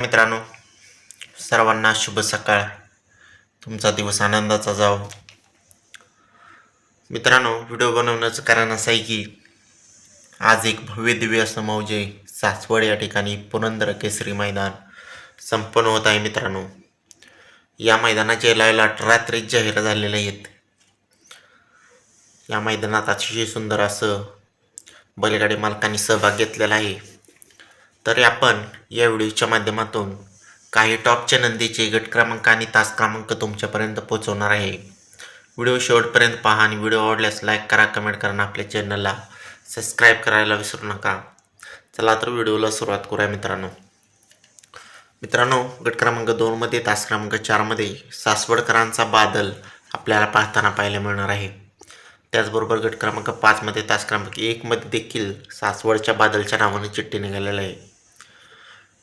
मित्रांनो सर्वांना शुभ सकाळ. तुमचा दिवस आनंदाचा जावो. मित्रांनो व्हिडिओ बनवण्याचं कारण असं आहे की आज एक भव्य दिव्य असं मौजे सासवड या ठिकाणी पुरंदर केसरी मैदान संपन्न होत आहे मित्रांनो. या मैदानाचे लायलाट रात्रीच जाहीर झालेले आहेत. या मैदानात अतिशय सुंदर असं बैलगाडी मालकांनी सहभाग घेतलेला आहे. तरी आपण या व्हिडिओच्या माध्यमातून काही टॉपच्या नंदीचे गट क्रमांक आणि तास क्रमांक तुमच्यापर्यंत पोहोचवणार आहे. व्हिडिओ शेवटपर्यंत पहा आणि व्हिडिओ आवडल्यास लाईक करा कमेंट करा आणि आपल्या चॅनलला सबस्क्राईब करायला विसरू नका. चला तर व्हिडिओला सुरुवात करूया मित्रांनो. मित्रांनो गट क्रमांक दोनमध्ये तास क्रमांक चारमध्ये सासवडकरांचा बादल आपल्याला पाहताना पाहायला मिळणार आहे. त्याचबरोबर गट क्रमांक पाचमध्ये तास क्रमांक एकमध्ये देखील सासवडच्या बादलच्या नावाने चिठ्ठी निघालेलं आहे.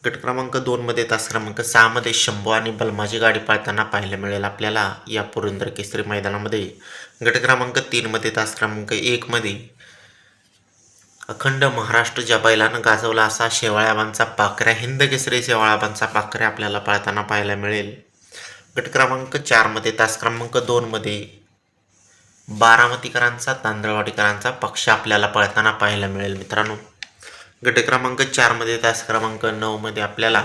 गट क्रमांक दोनमध्ये तास क्रमांक सहामध्ये शंभू आणि बलमाची गाडी पाळताना पाहायला मिळेल आपल्याला या पुरंदर केसरी मैदानामध्ये. गट क्रमांक तीनमध्ये तास क्रमांक एकमध्ये अखंड महाराष्ट्र ज्या बैलानं गाजवला असा शेवाळ्याबांचा पाखऱ्या हिंद केसरी शेवाळ्याबांचा पाखऱ्या आपल्याला पाळताना पाहायला मिळेल. गट क्रमांक चारमध्ये तास क्रमांक दोनमध्ये बारामतीकरांचा तांदळवाडीकरांचा पक्ष आपल्याला पळताना पाहायला मिळेल मित्रांनो. गट क्रमांक चारमध्ये तास क्रमांक नऊमध्ये आपल्याला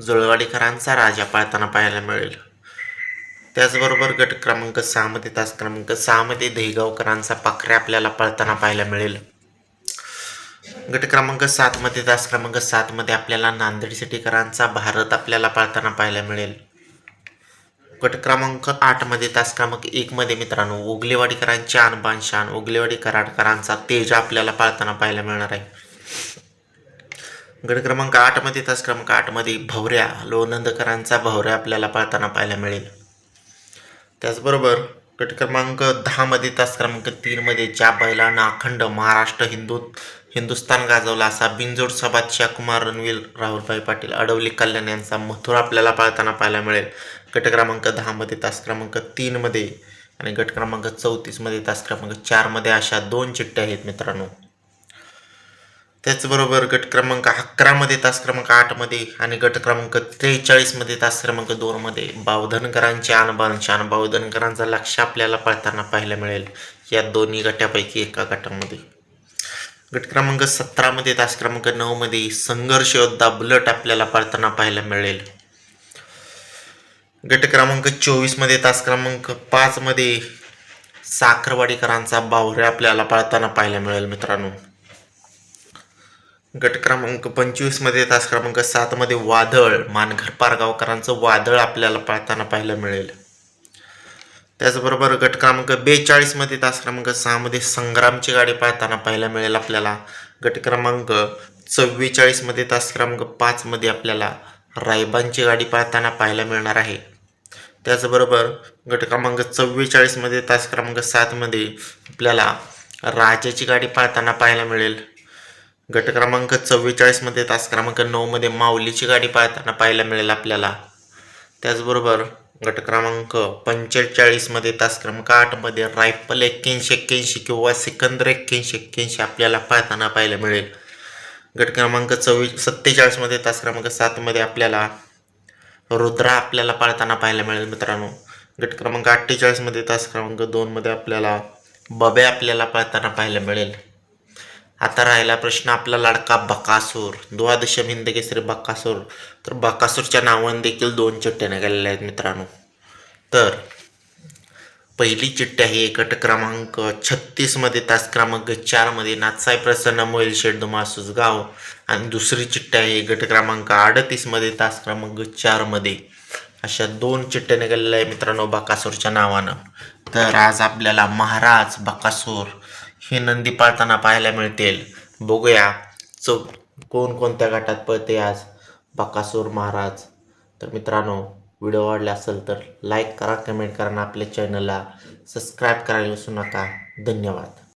जुळवाडीकरांचा राजा पाळताना पाहायला मिळेल. त्याचबरोबर गट क्रमांक सहामध्ये तास क्रमांक सहामध्ये दहिगावकरांचा पाखरे आपल्याला पळताना पाहायला मिळेल. गट क्रमांक सातमध्ये तास क्रमांक सातमध्ये आपल्याला नांदेड सिटीकरांचा भारत आपल्याला पाळताना पाहायला मिळेल. गट क्रमांक आठमध्ये तास क्रमांक एकमध्ये मित्रांनो उगलेवाडीकरांचे आणबान शान उगलेवाडी कराडकरांचा तेज आपल्याला पाळताना पाहायला मिळणार आहे. गड क्रमांक आठमध्ये तास क्रमांक आठमध्ये भवऱ्या लोनंदकरांचा भवऱ्या आपल्याला पाळताना पाहायला मिळेल. त्याचबरोबर गट क्रमांक दहामध्ये तास क्रमांक तीनमध्ये ज्या बैलांना अखंड महाराष्ट्र हिंदू हिंदुस्तान गाजवला असा बिनजोड सभात कुमार रणवीर राहुलभाई पाटील अडवली कल्याण यांचा मथुर आपल्याला पाळताना पाहायला मिळेल. गट क्रमांक दहामध्ये तास क्रमांक तीनमध्ये आणि गट क्रमांक चौतीसमध्ये तास क्रमांक चारमध्ये अशा दोन चिठ्ठ्या आहेत मित्रांनो. त्याचबरोबर गट क्रमांक अकरामध्ये तास क्रमांक आठमध्ये आणि गट क्रमांक त्रेचाळीसमध्ये तास क्रमांक दोनमध्ये बावधनकरांचे आणबान शान बावधनकरांचा लक्ष आपल्याला पळताना पाहायला मिळेल. या दोन्ही गटापैकी एका गटामध्ये. गट क्रमांक सतरामध्ये तास क्रमांक नऊमध्ये संघर्ष योद्धा बुलट आपल्याला पळताना पाहायला मिळेल. गट क्रमांक चोवीसमध्ये तास क्रमांक पाचमध्ये साखरवाडीकरांचा बावरे आपल्याला पाळताना पाहायला मिळेल मित्रांनो. गट क्रमांक पंचवीसमध्ये तास क्रमांक सातमध्ये वादळ मानघर पारगावकरांचं वादळ आपल्याला पाळताना पाहायला मिळेल. त्याचबरोबर गट क्रमांक बेचाळीसमध्ये तास क्रमांक सहामध्ये संग्रामची गाडी पाळताना पाहायला मिळेल आपल्याला. गट क्रमांक चव्वेचाळीसमध्ये तास क्रमांक पाचमध्ये आपल्याला रायबांची गाडी पाळताना पाहायला मिळणार आहे. त्याचबरोबर गट क्रमांक चव्वेचाळीसमध्ये तास क्रमांक सातमध्ये आपल्याला राजाची गाडी पाहताना पाहायला मिळेल. गट क्रमांक चव्वेचाळीसमध्ये तास क्रमांक नऊमध्ये माऊलीची गाडी पाळताना पाहायला मिळेल आपल्याला. त्याचबरोबर गट क्रमांक पंचेचाळीसमध्ये तास क्रमांक आठमध्ये रायफल एक्क्याऐंशी एक्क्याऐंशी किंवा सिकंदर एक्क्याऐंशी एक्क्याऐंशी आपल्याला पाळताना पाहायला मिळेल. गट क्रमांक चव्वेच सत्तेचाळीसमध्ये तास क्रमांक सातमध्ये आपल्याला रुद्रा आपल्याला पाळताना पाहायला मिळेल मित्रांनो. गट क्रमांक अठ्ठेचाळीसमध्ये तास क्रमांक दोनमध्ये आपल्याला बबे आपल्याला पाळताना पाहायला मिळेल. आता राहिला प्रश्न आपला लाडका बकासूर. द्वादशम हिंद केसरी बकासूर. तर बकासूरच्या नावाने देखील दोन चिठ्ठ्या निघालेल्या आहेत मित्रांनो. तर पहिली चिठ्ठी आहे गट क्रमांक छत्तीसमध्ये तास क्रमांक चारमध्ये नाथसाई प्रसन्न मोईल शेड मासूसगाव आणि दुसरी चिठ्ठी आहे गट क्रमांक अडतीसमध्ये तास क्रमांक चारमध्ये अशा दोन चिठ्ठ्या निघालेल्या आहे मित्रांनो बकासूरच्या नावानं. तर आज आपल्याला महाराज बकासूर ही नंदी पाळताना पाहायला मिळतील. बघूया. चौ कोणकोणत्या गटात पळते आज बकासूर महाराज? तर मित्रांनो व्हिडिओ आवडला असेल तर लाईक करा कमेंट करा आणि आपल्या चॅनलला सबस्क्राईब करायला विसरू नका. धन्यवाद.